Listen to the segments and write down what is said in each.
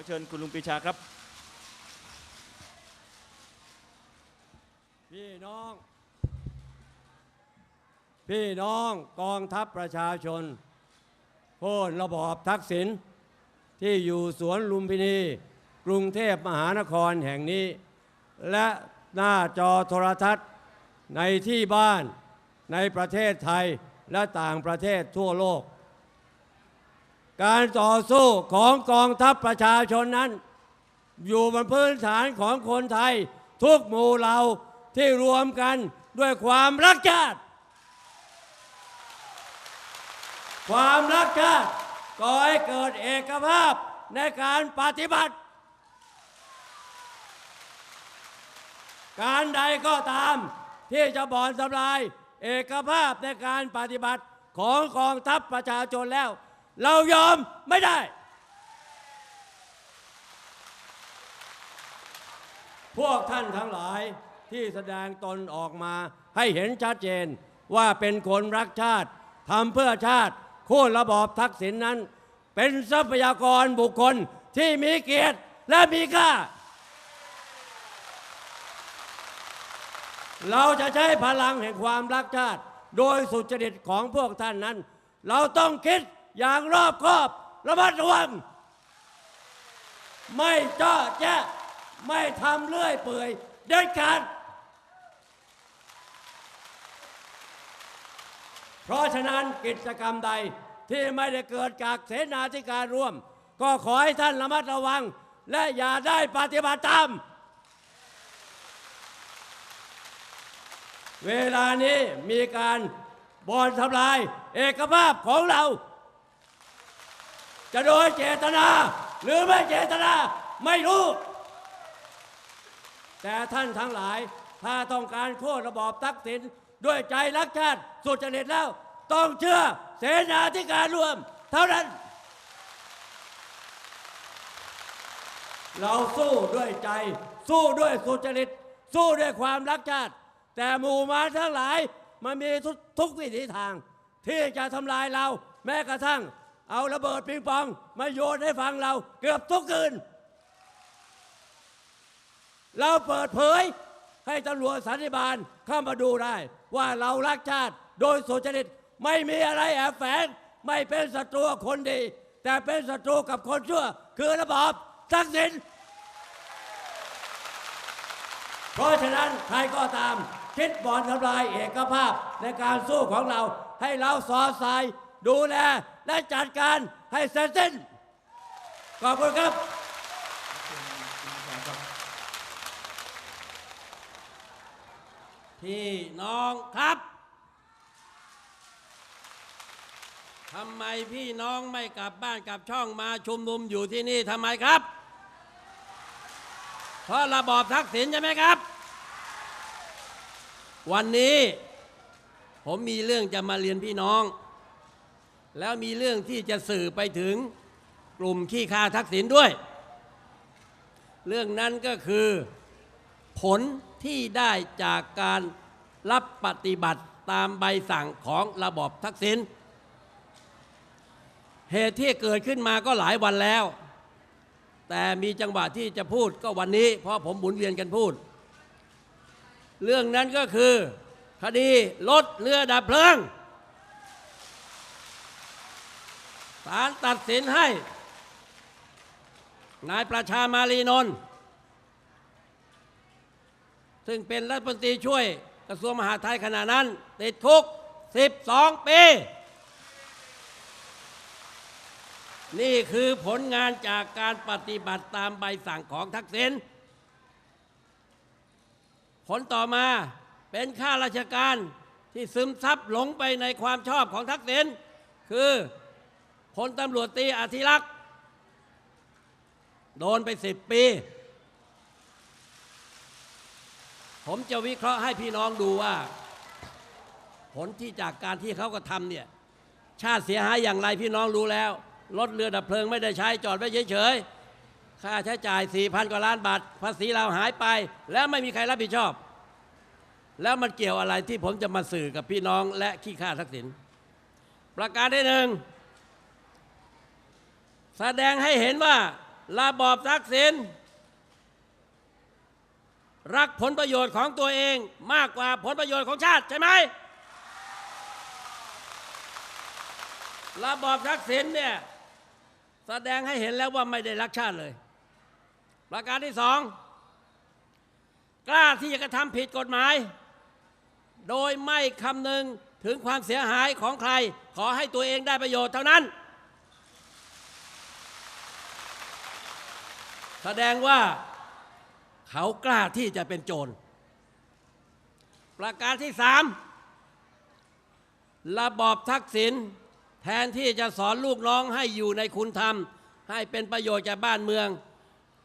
อเชิญคุณลุงปีชาครับ พี่น้อง พี่น้องกองทัพประชาชนโค่นระบอบทักษิณที่อยู่สวนลุมพินี กรุงเทพมหานครแห่งนี้ และหน้าจอโทรทัศน์ในที่บ้านในประเทศไทยและต่างประเทศทั่วโลก การต่อสู้ของกองทัพประชาชนนั้น อยู่บนพื้นฐานของคนไทย ทุกหมู่เหล่าที่รวมกันด้วยความรักชาติ ความรักชาติก่อให้เกิดเอกภาพในการปฏิบัติ การใดก็ตามที่จะบ่อนทำลาย เอกภาพในการปฏิบัติของกองทัพประชาชนแล้ว เรายอมไม่ได้ พวกท่านทั้งหลายที่แสดงตนออกมาให้เห็นชัดเจนว่าเป็นคนรักชาติทำเพื่อชาติโค่นระบอบทักษิณนนั้น เป็นทรัพยากรบุคคลที่มีเกียรติและมีค่า เราจะใช้พลังแห่งความรักชาติ โดยสุจริตของพวกท่านนั้น เราต้องคิด อย่างรอบคอบระมัดระวัง ไม่เจาะแจ๊ะไม่ทำเลื่อยเปื่อยเด็ดขาดเพราะฉะนั้นกิจกรรมใดที่ไม่ได้เกิดจากเสนาธิการร่วม ก็ขอให้ท่านระมัดระวัง และอย่าได้ปฏิบัติตาม เวลานี้มีการบอนทำลาย เอกภาพของเรา จะโดยเจตนา หรือไม่เจตนาไม่รู้ แต่ท่านทั้งหลาย ถ้าต้องการโค่นระบอบทักษิณด้วยใจรักชาติสุจริตแล้ว ต้องเชื่อเสนาธิการรวม เท่านั้น เราสู้ด้วยใจ สู้ด้วยสุจริต สู้ด้วยความรักชาติ แต่หมู่มารทั้งหลายมันมีทุกวิถีทาง ที่จะทำลายเราแม้กระทั่ง เอาระเบิดปิงปอง มาโยนให้ฟังเราเกือบทุกคืน เราเปิดเผยให้ตำรวจสันติบาลเข้ามาดูได้ ว่าเรารักชาติโดยสุจริตไม่มีอะไรแอบแฝงไม่เป็นศัตรูคนดี แต่เป็นศัตรูกับคนชั่ว คือระบอบทักษิณเพราะฉะนั้นใครก็ตาม คิดบ่อนทำลายเอกภาพในการสู้ของเราให้เราสอดสาย ดูแลและจัดการให้เสร็จสิ้น ขอบคุณครับพี่น้องครับ ทำไมพี่น้องไม่กลับบ้านกลับช่องมาชุมนุมอยู่ที่นี่ทำไมครับ เพราะระบอบทักษิณใช่ไหมครับ วันนี้ผมมีเรื่องจะมาเรียนพี่น้อง แล้วมีเรื่องที่จะสื่อไปถึงกลุ่มขี้คาทักษิณด้วย เรื่องนั้นก็คือผลที่ได้จากการรับปฏิบัติตามใบสั่งของระบอบทักษิณเหตุที่เกิดขึ้นมาก็หลายวันแล้ว แต่มีจังหวะที่จะพูดก็วันนี้ เพราะผมหมุนเวียนกันพูด เรื่องนั้นก็คือคดีรถเรือดับเพลิง ศาลตัดสินให้ นายประชามารีนนท์ซึ่งเป็นรัฐมนตรีช่วยกระทรวงมหาดไทยขณะนั้น ติดคุก 12 ปี นี่คือผลงานจากการปฏิบัติตามใบสั่งของทักษิณผลต่อมาเป็นข้าราชการที่ซึมซับหลงไปในความชอบของทักษิณคือ พลตำรวจตีอธิรักษ์ โดนไป10ปี ผมจะวิเคราะห์ให้พี่น้องดูว่า ผลที่จากการที่เขาก็ทำเนี่ย ชาติเสียหายอย่างไรพี่น้องรู้แล้ว รถเรือดับเพลิงไม่ได้ใช้จอดไว้เฉยๆ ค่าใช้จ่าย 4,000 กว่าล้านบาท ภาษีเราหายไป แล้วไม่มีใครรับผิดชอบ แล้วมันเกี่ยวอะไรที่ผมจะมาสื่อกับพี่น้องและขี้ข้าทักษิณประการที่หนึ่ง แสดงให้เห็นว่าระบอบทักษิณรักผลประโยชน์ของตัวเองมากกว่าผลประโยชน์ของชาติใช่ไหมระบอบทักษิณเนี่ยแสดงให้เห็นแล้วว่าไม่ได้รักชาติเลย ประการที่สองกล้าที่จะกระทำผิดกฎหมาย โดยไม่คำนึงถึงความเสียหายของใคร ขอให้ตัวเองได้ประโยชน์เท่านั้น แสดงว่าเขากล้าที่จะเป็นโจร ประการที่สามระบอบทักษิณแทนที่จะสอนลูกน้องให้อยู่ในคุณธรรม ให้เป็นประโยชน์แก่บ้านเมือง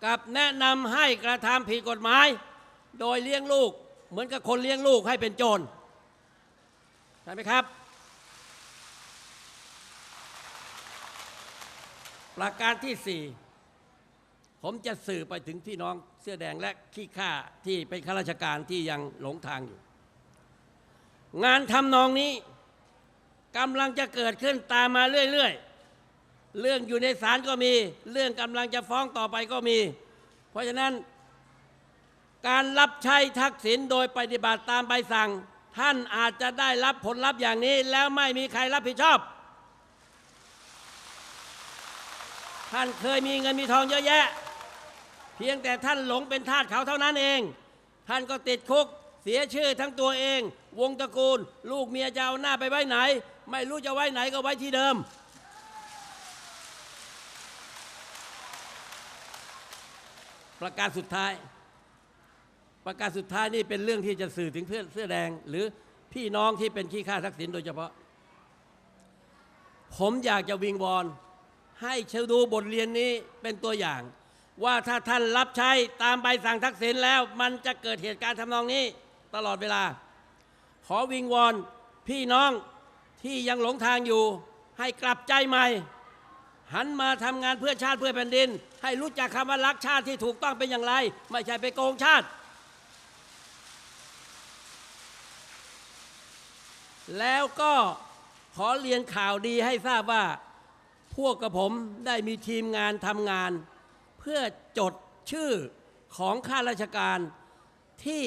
กับแนะนำให้กระทำผิดกฎหมาย โดยเลี้ยงลูกเหมือนกับคนเลี้ยงลูกให้เป็นโจรใช่ไหมครับ ประการที่สี่ ผมจะสื่อไปถึงพี่น้องเสื้อแดงและขี้ข้าที่เป็นข้าราชการที่ยังหลงทางอยู่ งานทำนองนี้กำลังจะเกิดขึ้นตามมาเรื่อยๆ เรื่องอยู่ในศาลก็มี เรื่องกำลังจะฟ้องต่อไปก็มี เพราะฉะนั้นการรับใช้ทักษิณโดยปฏิบัติตามใบสั่ง ท่านอาจจะได้รับผลลัพธ์อย่างนี้ แล้วไม่มีใครรับผิดชอบ ท่านเคยมีเงินมีทองเยอะแยะ เพียงแต่ท่านหลงเป็นทาสเขาเท่านั้นเอง ท่านก็ติดคุกเสียชื่อทั้งตัวเอง วงตระกูล ลูกเมียจะเอาหน้าไปไว้ไหน ไม่รู้จะไว้ไหนก็ไว้ที่เดิม ประการสุดท้าย ประการสุดท้ายนี่เป็นเรื่องที่จะสื่อถึงเพื่อนเสื้อแดง หรือพี่น้องที่เป็นขี้ข้าทักษิณโดยเฉพาะ ผมอยากจะวิงวอนให้เชดูบทเรียนนี้เป็นตัวอย่าง ว่าถ้าท่านรับใช้ตามใบสั่งทักษิณแล้ว มันจะเกิดเหตุการณ์ทำนองนี้ตลอดเวลา ขอวิงวอนพี่น้องที่ยังหลงทางอยู่ ให้กลับใจใหม่ หันมาทำงานเพื่อชาติเพื่อแผ่นดิน ให้รู้จักคำว่ารักชาติที่ถูกต้องเป็นอย่างไร ไม่ใช่ไปโกงชาติ แล้วก็ขอเรียนข่าวดีให้ทราบว่า พวกกับผมได้มีทีมงานทำงาน พื่อจดชื่อของข้าราชการที่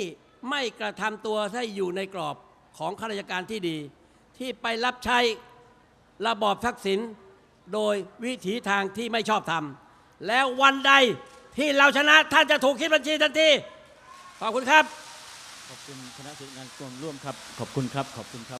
ไม่กระทำตัวให้อยู่ในกรอบของข้าราชการที่ดี ที่ไปรับใช้ระบอบทักษิณโดยวิถีทางที่ไม่ชอบธรรมแล้ววันใดที่เราชนะท่านจะถูกคิดบัญชีทันทีขอบคุณครับ ขอบคุณคณะทำงานกลุ่มร่วมครับ ขอบคุณครับ ขอบคุณครับ